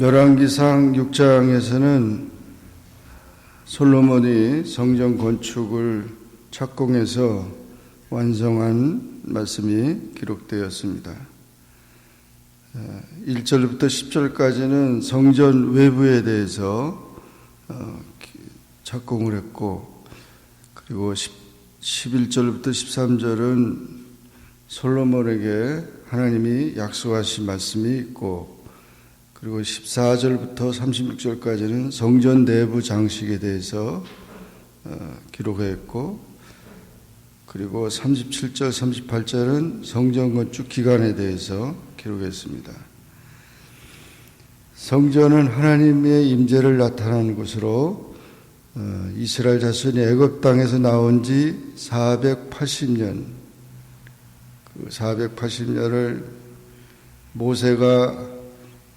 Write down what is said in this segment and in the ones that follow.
열왕기상 6장에서는 솔로몬이 성전 건축을 착공해서 완성한 말씀이 기록되었습니다. 1절부터 10절까지는 성전 외부에 대해서 어, 착공을 했고 그리고 11절부터 13절은 솔로몬에게 하나님이 약속하신 말씀이 있고 그리고 14절부터 36절까지는 성전 내부 장식에 대해서 어, 기록했고 그리고 37절, 38절은 성전 건축 기간에 대해서 기록했습니다. 성전은 하나님의 임재를 나타내는 곳으로 어, 이스라엘 자손이 애굽 땅에서 나온 지 480년 그 480년을 모세가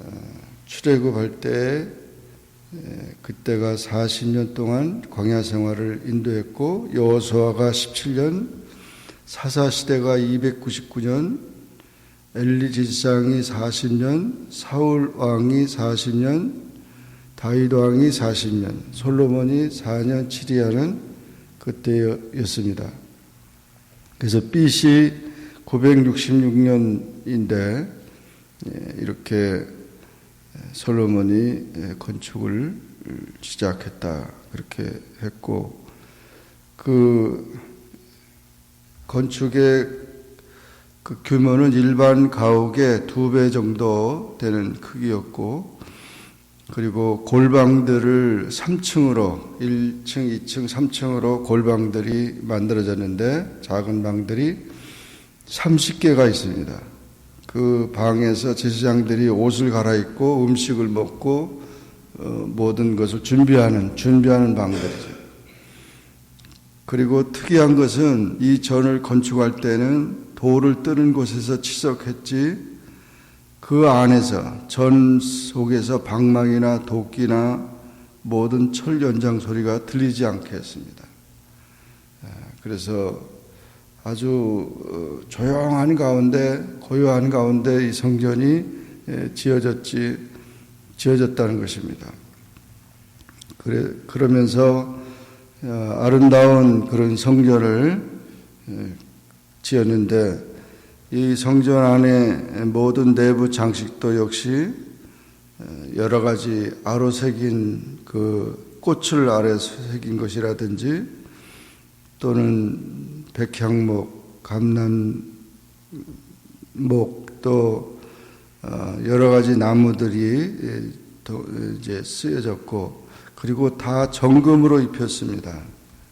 어, 출애굽할 때 그때가 40년 동안 광야 생활을 인도했고 여호수아가 17년 사사 시대가 299년 엘리 진상이 40년 사울 왕이 40년 다윗 왕이 40년 솔로몬이 4년 7위하는 그때였습니다. 그래서 BC 966년인데 이렇게 솔로몬이 건축을 시작했다 그렇게 했고 그 건축의 그 규모는 일반 가옥의 두 배 정도 되는 크기였고 그리고 골방들을 3층으로 1층, 2층, 3층으로 골방들이 만들어졌는데 작은 방들이 30개가 있습니다. 그 방에서 제사장들이 옷을 갈아입고 음식을 먹고 어, 모든 것을 준비하는 준비하는 방들이죠. 그리고 특이한 것은 이 전을 건축할 때는 돌을 뜨는 곳에서 치석했지 그 안에서 전 속에서 방망이나 도끼나 모든 철 연장 소리가 들리지 않게 했습니다. 그래서 아주 어, 조용한 가운데 고요한 가운데 이 성전이 지어졌지 지어졌다는 것입니다. 그래 그러면서 어, 아름다운 그런 성전을 지었는데 이 성전 안에 모든 내부 장식도 역시 여러 가지 아로 새긴 그 꽃을 아래 새긴 것이라든지 또는 백향목, 감남목 또 어, 여러 가지 나무들이 이제 쓰여졌고 그리고 다 정금으로 입혔습니다.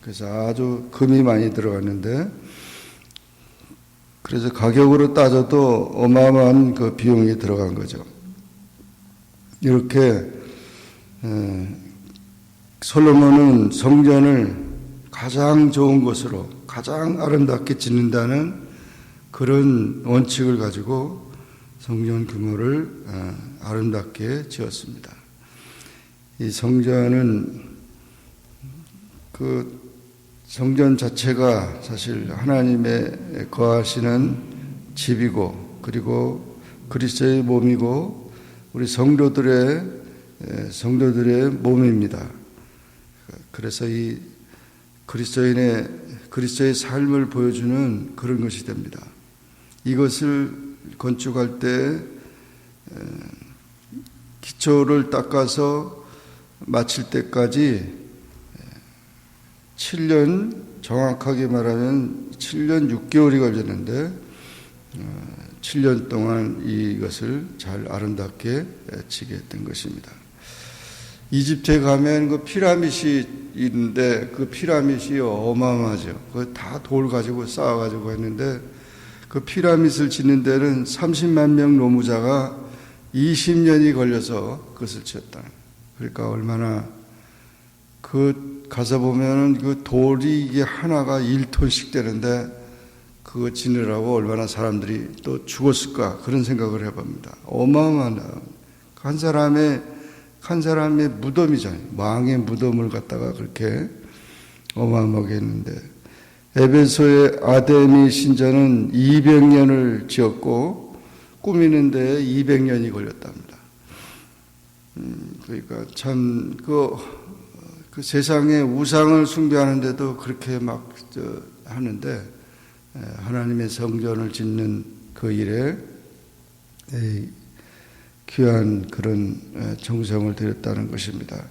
그래서 아주 금이 많이 들어갔는데 그래서 가격으로 따져도 어마어마한 그 비용이 들어간 거죠. 이렇게 솔로몬은 성전을 가장 좋은 곳으로 가장 아름답게 짓는다는 그런 원칙을 가지고 성전 규모를 어, 아름답게 지었습니다. 이 성전은 그 성전 자체가 사실 하나님의 거하시는 집이고 그리고 그리스도의 몸이고 우리 성도들의 성도들의 몸입니다. 그래서 이 그리스도인의 그리스도의 삶을 보여주는 그런 것이 됩니다. 이것을 건축할 때 기초를 닦아서 마칠 때까지 7년 정확하게 말하면 7년 6개월이 걸렸는데 7년 어, 동안 이것을 잘 아름답게 치게 했던 것입니다. 이집트에 가면 그 피라밋이 있는데 그 피라밋이 어마어마하죠. 그 다 돌 가지고 쌓아 가지고 했는데 그 피라밋을 짓는 데는 30만 명 노무자가 20년이 걸려서 그것을 지었다. 그러니까 얼마나 그 가서 보면은 그 돌이 이게 하나가 1톤씩 되는데 그거 지느라고 얼마나 사람들이 또 죽었을까 그런 생각을 해봅니다. 어마어마한 한 사람의 한 사람의 무덤이잖아요. 왕의 무덤을 갖다가 그렇게 어마어마하게 했는데 에베소의 아데미 신전은 200년을 지었고 꾸미는 데 200년이 걸렸답니다. 음, 그러니까 참 그, 그 세상의 우상을 숭배하는데도 그렇게 막 저, 하는데 에, 하나님의 성전을 짓는 그 일에 에, 귀한 그런 에, 정성을 들였다는 것입니다.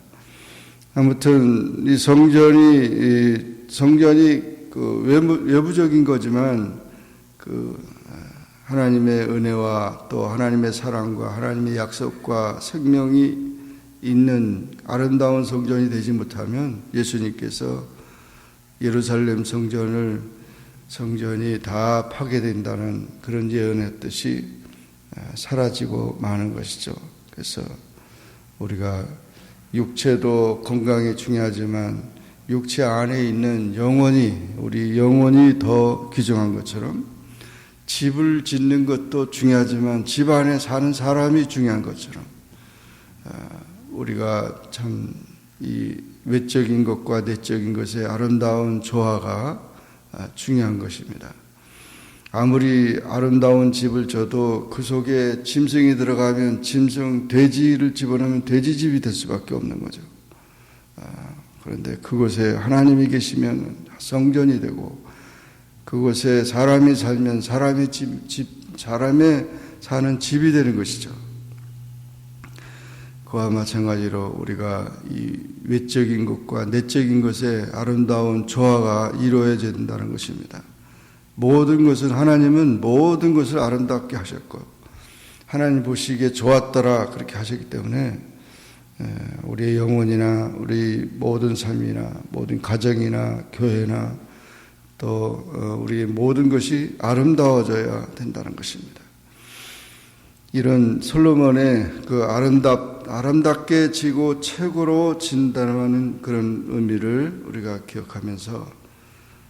아무튼 이 성전이 이 성전이 그 외부, 외부 적인 거지만 그 하나님의 은혜와 또 하나님의 사랑과 하나님의 약속과 생명이 있는 아름다운 성전이 되지 못하면 예수님께서 예루살렘 성전을 성전이 다 파괴된다는 그런 예언했듯이 사라지고 마는 것이죠. 그래서 우리가 육체도 건강이 중요하지만 육체 안에 있는 영혼이 우리 영혼이 더 귀중한 것처럼 집을 짓는 것도 중요하지만 집 안에 사는 사람이 중요한 것처럼 우리가 참 이 외적인 것과 내적인 것의 아름다운 조화가 중요한 것입니다. 아무리 아름다운 집을 져도 그 속에 짐승이 들어가면 짐승 돼지를 집어넣으면 돼지 집이 될 수밖에 없는 거죠. 그런데 그곳에 하나님이 계시면 성전이 되고 그곳에 사람이 살면 사람의 집, 집 사람의 사는 집이 되는 것이죠. 그와 마찬가지로 우리가 이 외적인 것과 내적인 것의 아름다운 조화가 이루어져야 된다는 것입니다. 모든 것은 하나님은 모든 것을 아름답게 하셨고 하나님 보시기에 좋았더라 그렇게 하셨기 때문에 우리의 영혼이나 우리 모든 삶이나 모든 가정이나 교회나 또 어, 우리의 모든 것이 아름다워져야 된다는 것입니다. 이런 솔로몬의 그 아름답 아름답게 지고 최고로 진단하는 그런 의미를 우리가 기억하면서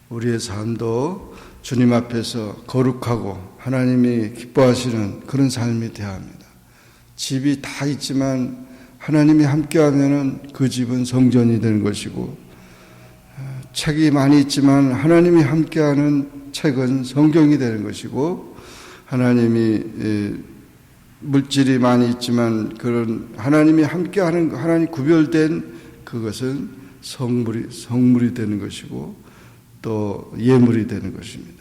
우리의 삶도 주님 앞에서 거룩하고 하나님이 기뻐하시는 그런 삶이 되어야 합니다. 집이 다 있지만 하나님이 함께하면은 그 집은 성전이 되는 것이고 책이 많이 있지만 하나님이 함께하는 책은 성경이 되는 것이고 하나님이 물질이 많이 있지만 그런 하나님이 함께하는 하나님 구별된 그것은 성물이 성물이 되는 것이고 또 예물이 되는 것입니다.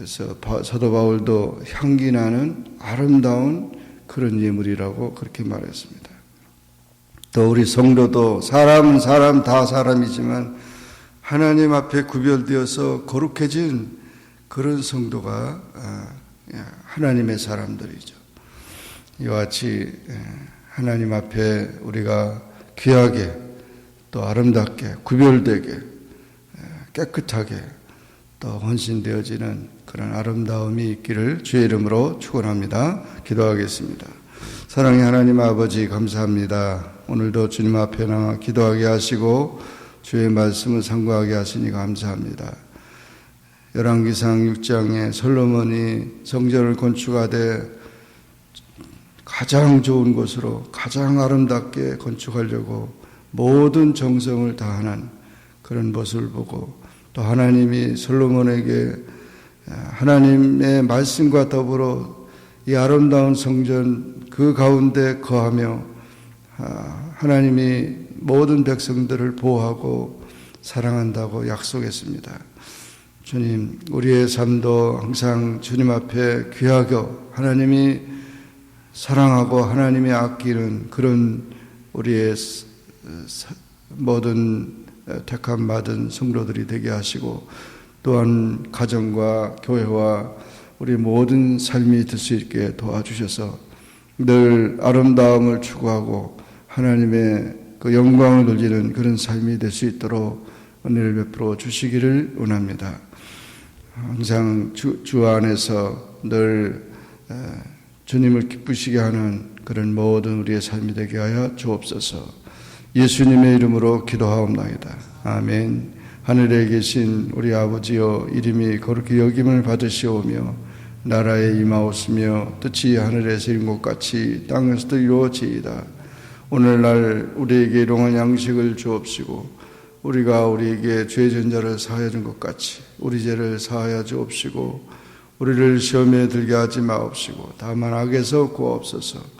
그래서 사도 바울도 향기 나는 아름다운 그런 예물이라고 그렇게 말했습니다. 또 우리 성도도 사람은 사람 다 사람이지만 하나님 앞에 구별되어서 거룩해진 그런 성도가 아, 하나님의 사람들이죠. 이와 같이 하나님 앞에 우리가 귀하게 또 아름답게 구별되게 깨끗하게 또 헌신되어지는 그런 아름다움이 있기를 주의 이름으로 축원합니다. 기도하겠습니다. 사랑의 하나님 아버지 감사합니다. 오늘도 주님 앞에 나와 기도하게 하시고 주의 말씀을 상고하게 하시니 감사합니다. 열왕기상 6장에 솔로몬이 성전을 건축하되 가장 좋은 곳으로 가장 아름답게 건축하려고 모든 정성을 다하는 그런 모습을 보고 또 하나님이 솔로몬에게 하나님의 말씀과 더불어 이 아름다운 성전 그 가운데 거하며 아, 하나님이 모든 백성들을 보호하고 사랑한다고 약속했습니다. 주님, 우리의 삶도 항상 주님 앞에 귀하고 하나님이 사랑하고 하나님이 아끼는 그런 우리의 모든 택함 받은 성도들이 되게 하시고 또한 가정과 교회와 우리 모든 삶이 될 수 있게 도와주셔서 늘 아름다움을 추구하고 하나님의 그 영광을 돌리는 그런 삶이 될 수 있도록 은혜를 베풀어 주시기를 원합니다. 항상 주, 주 안에서 늘 주님을 기쁘시게 하는 그런 모든 우리의 삶이 되게 하여 주옵소서. 예수님의 이름으로 기도하옵나이다. 아멘. 하늘에 계신 우리 아버지여 이름이 거룩히 여김을 받으시오며 나라에 임하옵으며 뜻이 하늘에서 이룬 것 같이 땅에서도 이루어지이다. 오늘날 우리에게 일용할 양식을 주옵시고 우리가 우리에게 죄 전자를 사하여 준 것 같이 우리 죄를 사하여 주옵시고 우리를 시험에 들게 하지 마옵시고 다만 악에서 구하옵소서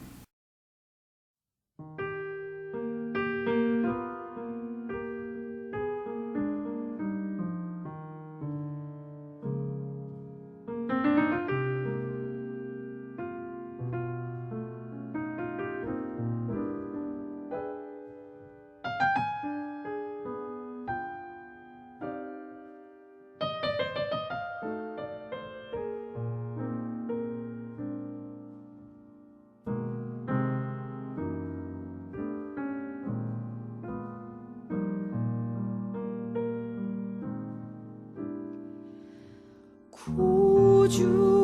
구주를 세